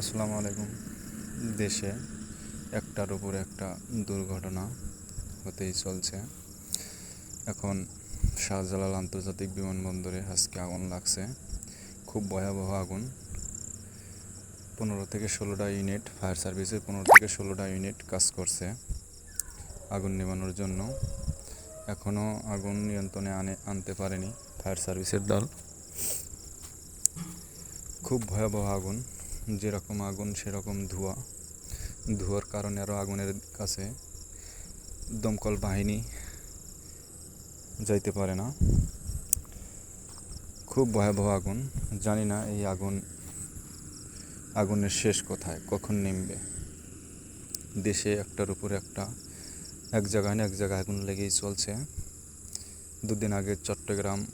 আসসালামু আলাইকুম। দেশে একটার উপর একটা দুর্ঘটনা হতেই চলছে। এখন শাহজালাল আন্তর্জাতিক বিমানবন্দরে আজকে আগুন লাগছে। খুব ভয়াবহ আগুন। পনেরো থেকে ষোলোটা ইউনিট ফায়ার সার্ভিসের পনেরো থেকে ষোলোটা ইউনিট কাজ করছে আগুন নেভানোর জন্য। এখনও আগুন নিয়ন্ত্রণে আনে, আনতে পারেনি ফায়ার সার্ভিসের দল। খুব ভয়াবহ আগুন। যেরকম আগুন, সেরকম ধোঁয়া। ধোঁয়ার কারণে আরও আগুনের কাছে দমকল বাহিনী যাইতে পারে না। খুব ভয়াবহ আগুন। জানি না এই আগুন, আগুনের শেষ কোথায়, কখন নেমবে। দেশে একটার উপর একটা, এক জায়গায় না এক জায়গায় আগুন লেগেই চলছে। দুদিন আগে চট্টগ্রাম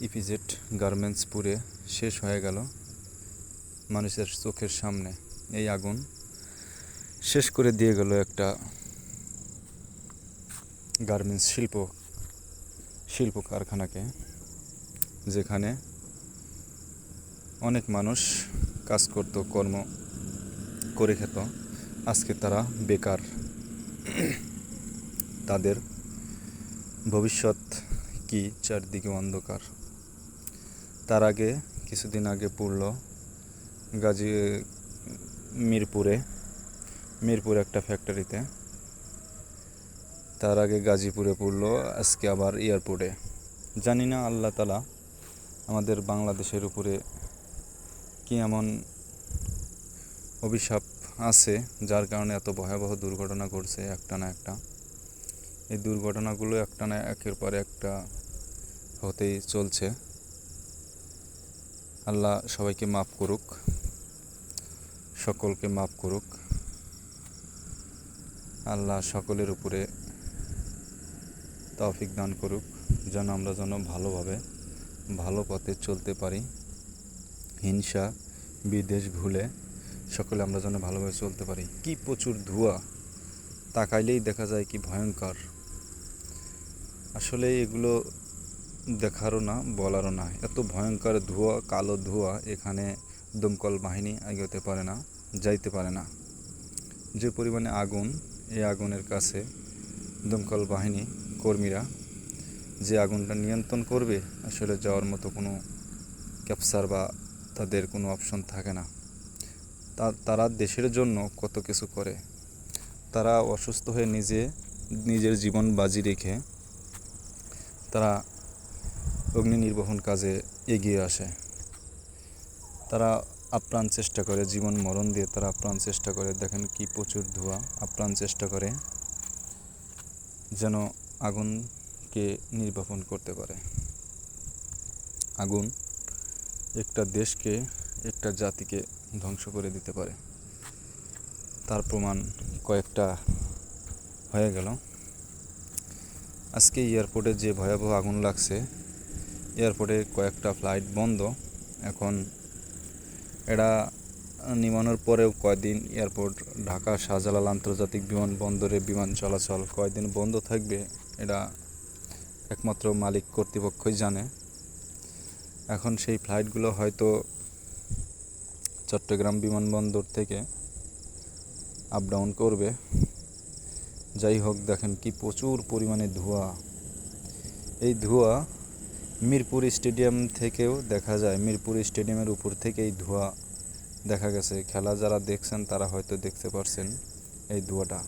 ইপিজেড গার্মেন্টস পুড়ে শেষ হয়ে গেল মানুষের চোখের সামনে এই আগুন। শেষ করে দিয়ে গেল একটা গার্মেন্টস শিল্প শিল্প কারখানাকে, যেখানে অনেক মানুষ কাজ করত, কর্ম করে খেত। আজকে তারা বেকার। তাদের ভবিষ্যৎ কি চারদিকে অন্ধকার? তার আগে কিছুদিন আগে পড়ল গাজী, মিরপুরে, মিরপুর একটা ফ্যাক্টরিতে তার আগে গাজীপুরে পড়ল, আজকে আবার এয়ারপোর্টে জানি না আল্লাহ তালা আমাদের বাংলাদেশের উপরে কি এমন অভিশাপ আছে যার কারণে এত ভয়াবহ দুর্ঘটনা ঘটছে একটা না একটা। এই দুর্ঘটনাগুলো একটা না একের পর একটা হতেই চলছে। আল্লাহ সবাইকে মাফ করুক, সকলকে মাফ করুক। আল্লাহ সকলের উপরে তৌফিক দান করুক, যেন আমরা যেন ভালোভাবে ভালো পথে চলতে পারি। হিংসা বিদেশ ভুলে সকলে আমরা যেন ভালোভাবে চলতে পারি। কি প্রচুর ধোঁয়া, তাকাইলেই দেখা যায় কি ভয়ঙ্কর। আসলে এগুলো দেখারও না, বলারও না। এত ভয়ঙ্কর ধোঁয়া, কালো ধোঁয়া এখানে দমকল বাহিনী এগোতে পারে না, যাইতে পারে না। যে পরিমাণে আগুন এই আগুনের কাছে দমকল বাহিনী কর্মীরা যে আগুনটা নিয়ন্ত্রণ করবে, আসলে যাওয়ার মতো কোনো ক্যাপচার বা তাদের কোনো অপশন থাকে না। তারা দেশের জন্য কত কিছু করে? তারা অসুস্থ হয়ে নিজে, নিজের জীবন বাজি রেখে তারা অগ্নি নির্বহন কাজে এগিয়ে আসে। তারা আপ্রাণ চেষ্টা করে, জীবন মরণ দিয়ে তারা আপ্রাণ চেষ্টা করে। দেখেন কি প্রচুর ধোঁয়া, আপ্রাণ চেষ্টা করে, যেন আগুনকে নির্বাপন করতে পারে। আগুন একটা দেশকে, একটা জাতিকে ধ্বংস করে দিতে পারে। তার প্রমাণ কয়েকটা হয়ে গেল। আজকে এয়ারপোর্টে যে ভয়াবহ আগুন লাগছে এয়ারপোর্টে কয়েকটা ফ্লাইট বন্ধ। এখন এটা নিমানোর পরেও কয়দিন এয়ারপোর্ট ঢাকা, শাহজালাল আন্তর্জাতিক বিমানবন্দরে বিমান চলাচল কয়দিন বন্ধ থাকবে, এটা একমাত্র মালিক কর্তৃপক্ষই জানে। এখন সেই ফ্লাইটগুলো হয়তো চট্টগ্রাম বিমানবন্দর থেকে আপ ডাউন করবে। যাই হোক, দেখেন কি প্রচুর পরিমাণে ধোঁয়া। এই ধোঁয়া মিরপুর স্টেডিয়াম থেকেও দেখা যায়। মিরপুর স্টেডিয়ামের উপর থেকেই ধোঁয়া দেখা গেছে। খেলা যারা দেখছেন, তারা হয়তো দেখতে পারছেন এই ধোঁয়াটা।